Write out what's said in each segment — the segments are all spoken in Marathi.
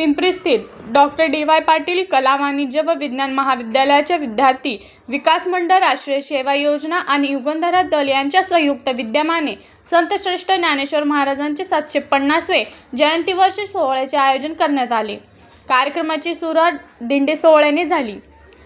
पिंपरी स्थित डॉक्टर डी वाय पाटील कला वाणिज्य व विज्ञान महाविद्यालयाच्या विद्यार्थी विकास मंडळ राष्ट्रीय सेवा योजना आणि युगंधरा दल यांच्या संयुक्त विद्यमाने संतश्रेष्ठ ज्ञानेश्वर महाराजांचे सातशे पन्नासवे जयंती वर्ष सोहळ्याचे आयोजन करण्यात आले. कार्यक्रमाची सुरुवात दिंडी सोहळ्याने झाली.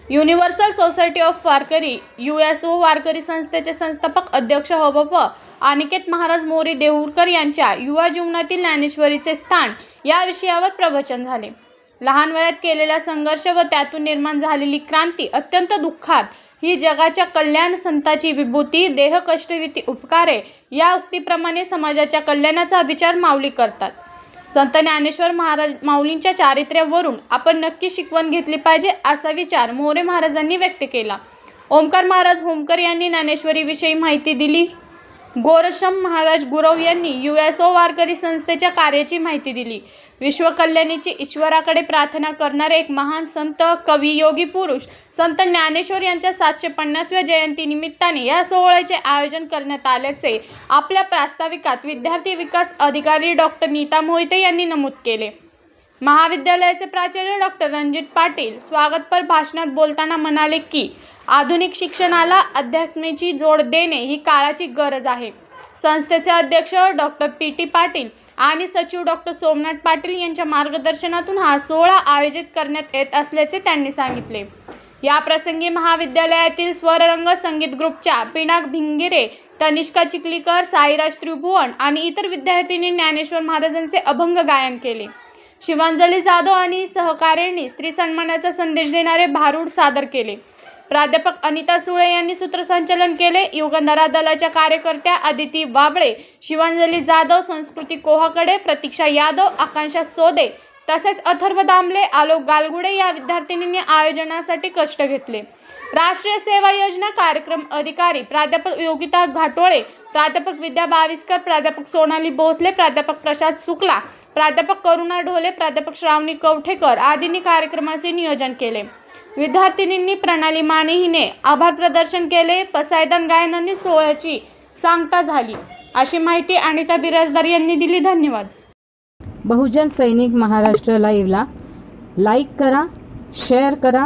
Universal society of Warkari U S O वारकरी संस्थेचे संस्थापक अध्यक्ष हबप अनिकेत महाराज मोरे देऊरकर यांच्या युवा जीवनातील ज्ञानेश्वरीचे स्थान या विषयावर प्रवचन झाले. लहान वयात केलेला संघर्ष व त्यातून निर्माण झालेली क्रांती अत्यंत दुःखात. ही जगाच्या कल्याण संताची विभूती देह कष्टविती उपकारे या उक्तीप्रमाणे समाजाच्या कल्याणाचा विचार माऊली करतात. संत ज्ञानेश्वर महाराज माऊलींच्या चारित्र्यावरून आपण नक्की शिकवण घेतली पाहिजे असा विचार मोरे महाराजांनी व्यक्त केला. ओंकार महाराज होमकर यांनी ज्ञानेश्वरीविषयी माहिती दिली. गोरक्षम महाराज गुरव यांनी यू एस ओ वारकरी संस्थेच्या कार्याची माहिती दिली. विश्वकल्याणीची ईश्वराकडे प्रार्थना करणारे एक महान संत कवी योगी पुरुष संत ज्ञानेश्वर यांच्या सातशे पन्नासव्या जयंती निमित्ताने या सोहळ्याचे आयोजन करण्यात आल्याचे आपल्या प्रास्ताविकात विद्यार्थी विकास अधिकारी डॉक्टर नीता मोहिते यांनी नमूद केले. महाविद्यालयाचे प्राचार्य डॉक्टर रणजित पाटील स्वागतपर भाषणात बोलताना म्हणाले की आधुनिक शिक्षणाला अध्यात्मेची जोड देणे ही काळाची गरज आहे. संस्थेचे अध्यक्ष डॉक्टर पी टी पाटील आणि सचिव डॉक्टर सोमनाथ पाटील यांच्या मार्गदर्शनातून हा सोहळा आयोजित करण्यात येत असल्याचे त्यांनी सांगितले. या प्रसंगी महाविद्यालयातील स्वररंग संगीत ग्रुपच्या पिनाक भिंगिरे तनिष्का चिखलीकर साईराज त्रिभुवन आणि इतर विद्यार्थिनी ज्ञानेश्वर महाराजांचे अभंग गायन केले. शिवांजली जाधव आणि सहकार्यांनी स्त्री सन्मानाचा संदेश देणारे भारूड सादर केले. प्राध्यापक अनिता सुळे यांनी सूत्रसंचालन केले. युगंधरा दलाच्या कार्यकर्त्या आदिती वाबळे शिवांजली जाधव संस्कृती कोहाकडे प्रतीक्षा यादव आकांक्षा सोदे तसेच अथर्व दामले आलोक गालगुडे या विद्यार्थिनींनी आयोजनासाठी कष्ट घेतले. राष्ट्रीय सेवा योजना कार्यक्रम अधिकारी प्राध्यापक योगिता घाटोळे प्राध्यापक विद्या बाविस्कर प्राध्यापक सोनाली भोसले प्राध्यापक प्रसाद शुक्ला प्राध्यापक करुणा ढोले प्राध्यापक श्रावणी कवठेकर आदींनी कार्यक्रमाचे नियोजन केले. विद्यार्थिनींनी प्रणाली माने हिने आभार प्रदर्शन केले. पसायदान गायनाने सोहळ्याची सांगता झाली. अशी माहिती अनिता बिराजदार यांनी दिली. धन्यवाद. बहुजन सैनिक महाराष्ट्र लाईव्हला लाईक करा शेअर करा